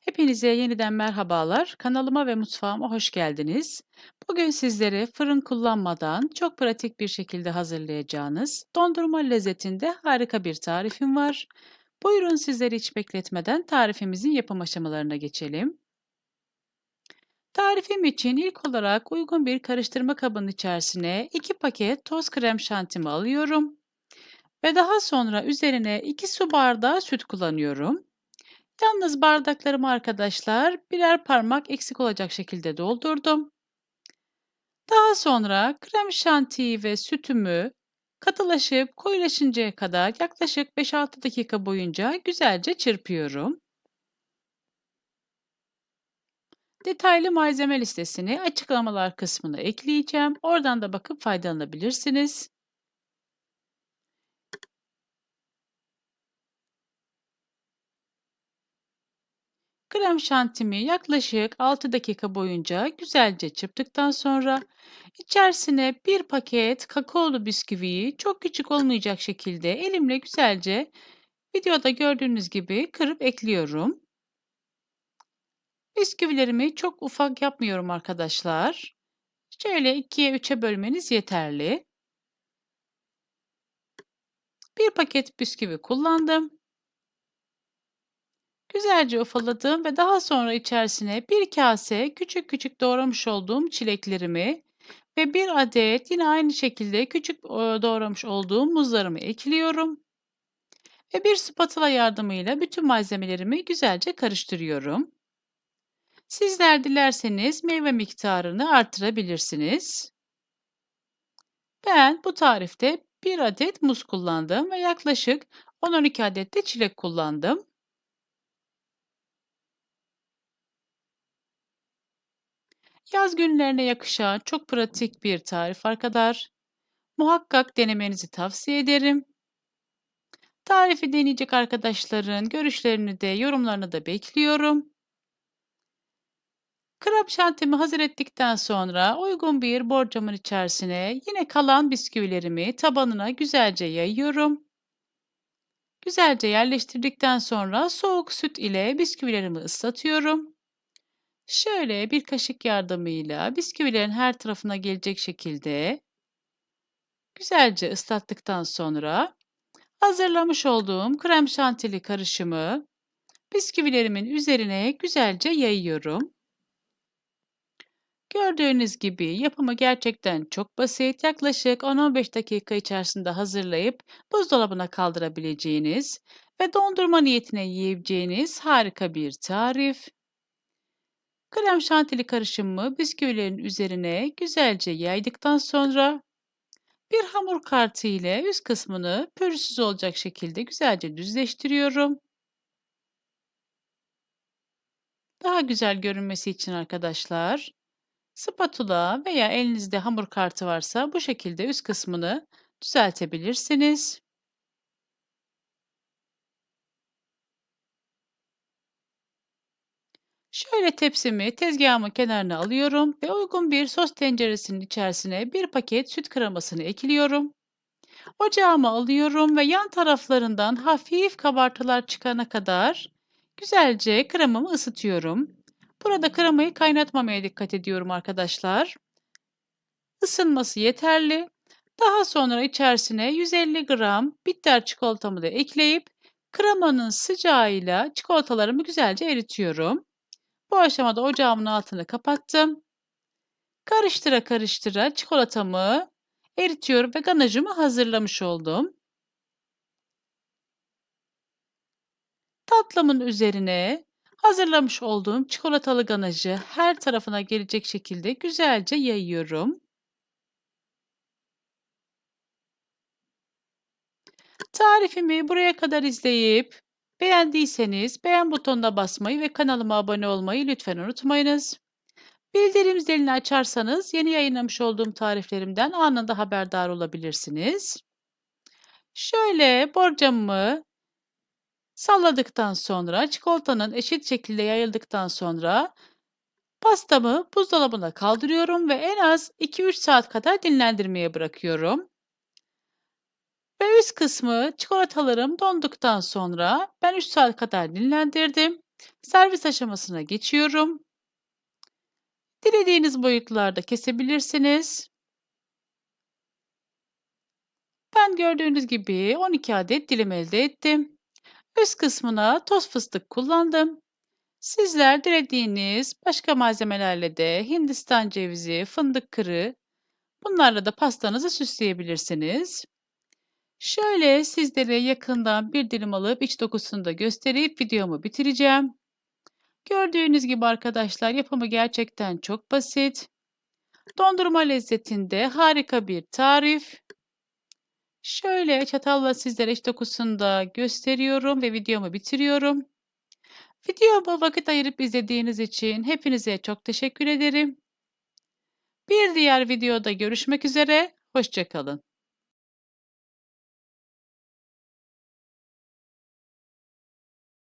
Hepinize yeniden merhabalar. Kanalıma ve mutfağıma hoş geldiniz. Bugün sizlere fırın kullanmadan çok pratik bir şekilde hazırlayacağınız dondurma lezzetinde harika bir tarifim var. Buyurun sizleri hiç bekletmeden tarifimizin yapım aşamalarına geçelim. Tarifim için ilk olarak uygun bir karıştırma kabının içerisine 2 paket toz krem şantimi alıyorum ve daha sonra üzerine 2 su bardağı süt kullanıyorum. Yalnız bardaklarımı arkadaşlar birer parmak eksik olacak şekilde doldurdum. Daha sonra krem şantiyi ve sütümü katılaşıp koyulaşıncaya kadar yaklaşık 5-6 dakika boyunca güzelce çırpıyorum. Detaylı malzeme listesini açıklamalar kısmına ekleyeceğim. Oradan da bakıp faydalanabilirsiniz. Krem şantimi yaklaşık 6 dakika boyunca güzelce çırptıktan sonra içerisine bir paket kakaolu bisküviyi çok küçük olmayacak şekilde elimle güzelce videoda gördüğünüz gibi kırıp ekliyorum. Bisküvilerimi çok ufak yapmıyorum arkadaşlar. Şöyle 2'ye 3'e bölmeniz yeterli. Bir paket bisküvi kullandım. Güzelce ufaladım ve daha sonra içerisine bir kase küçük küçük doğramış olduğum çileklerimi ve bir adet yine aynı şekilde küçük doğramış olduğum muzlarımı ekliyorum. Ve bir spatula yardımıyla bütün malzemelerimi güzelce karıştırıyorum. Sizler dilerseniz meyve miktarını artırabilirsiniz. Ben bu tarifte bir adet muz kullandım ve yaklaşık 10-12 adet de çilek kullandım. Yaz günlerine yakışan çok pratik bir tarif arkadaşlar. Muhakkak denemenizi tavsiye ederim. Tarifi deneyecek arkadaşların görüşlerini de yorumlarını da bekliyorum. Krem şantimi hazır ettikten sonra uygun bir borcamın içerisine yine kalan bisküvilerimi tabanına güzelce yayıyorum. Güzelce yerleştirdikten sonra soğuk süt ile bisküvilerimi ıslatıyorum. Şöyle bir kaşık yardımıyla bisküvilerin her tarafına gelecek şekilde güzelce ıslattıktan sonra hazırlamış olduğum krem şantili karışımı bisküvilerimin üzerine güzelce yayıyorum. Gördüğünüz gibi yapımı gerçekten çok basit. Yaklaşık 10-15 dakika içerisinde hazırlayıp buzdolabına kaldırabileceğiniz ve dondurma niyetine yiyebileceğiniz harika bir tarif. Krem şantili karışımımı bisküvilerin üzerine güzelce yaydıktan sonra bir hamur kartı ile üst kısmını pürüzsüz olacak şekilde güzelce düzleştiriyorum. Daha güzel görünmesi için arkadaşlar spatula veya elinizde hamur kartı varsa bu şekilde üst kısmını düzeltebilirsiniz. Şöyle tepsimi tezgahımın kenarına alıyorum ve uygun bir sos tenceresinin içerisine bir paket süt kremasını ekliyorum. Ocağıma alıyorum ve yan taraflarından hafif kabartılar çıkana kadar güzelce kremamı ısıtıyorum. Burada kremayı kaynatmamaya dikkat ediyorum arkadaşlar. Isınması yeterli. Daha sonra içerisine 150 gram bitter çikolatamı da ekleyip kremanın sıcağıyla çikolatalarımı güzelce eritiyorum. Bu aşamada ocağımın altını kapattım. Karıştıra karıştıra çikolatamı eritiyorum ve ganajımı hazırlamış oldum. Tatlımın üzerine hazırlamış olduğum çikolatalı ganajı her tarafına gelecek şekilde güzelce yayıyorum. Tarifimi buraya kadar izleyip Beğendiyseniz beğen butonuna basmayı ve kanalıma abone olmayı lütfen unutmayınız. Bildirim zilini açarsanız yeni yayınlamış olduğum tariflerimden anında haberdar olabilirsiniz. Şöyle borcamımı salladıktan sonra çikolatanın eşit şekilde yayıldıktan sonra pastamı buzdolabına kaldırıyorum ve en az 2-3 saat kadar dinlendirmeye bırakıyorum. Ve üst kısmı çikolatalarım donduktan sonra ben 3 saat kadar dinlendirdim. Servis aşamasına geçiyorum. Dilediğiniz boyutlarda kesebilirsiniz. Ben gördüğünüz gibi 12 adet dilim elde ettim. Üst kısmına toz fıstık kullandım. Sizler dilediğiniz başka malzemelerle de Hindistan cevizi, fındık kırığı bunlarla da pastanızı süsleyebilirsiniz. Şöyle sizlere yakından bir dilim alıp iç dokusunu da gösterip videomu bitireceğim. Gördüğünüz gibi arkadaşlar yapımı gerçekten çok basit. Dondurma lezzetinde harika bir tarif. Şöyle çatalla sizlere iç dokusunu da gösteriyorum ve videomu bitiriyorum. Videoma vakit ayırıp izlediğiniz için hepinize çok teşekkür ederim. Bir diğer videoda görüşmek üzere, hoşça kalın.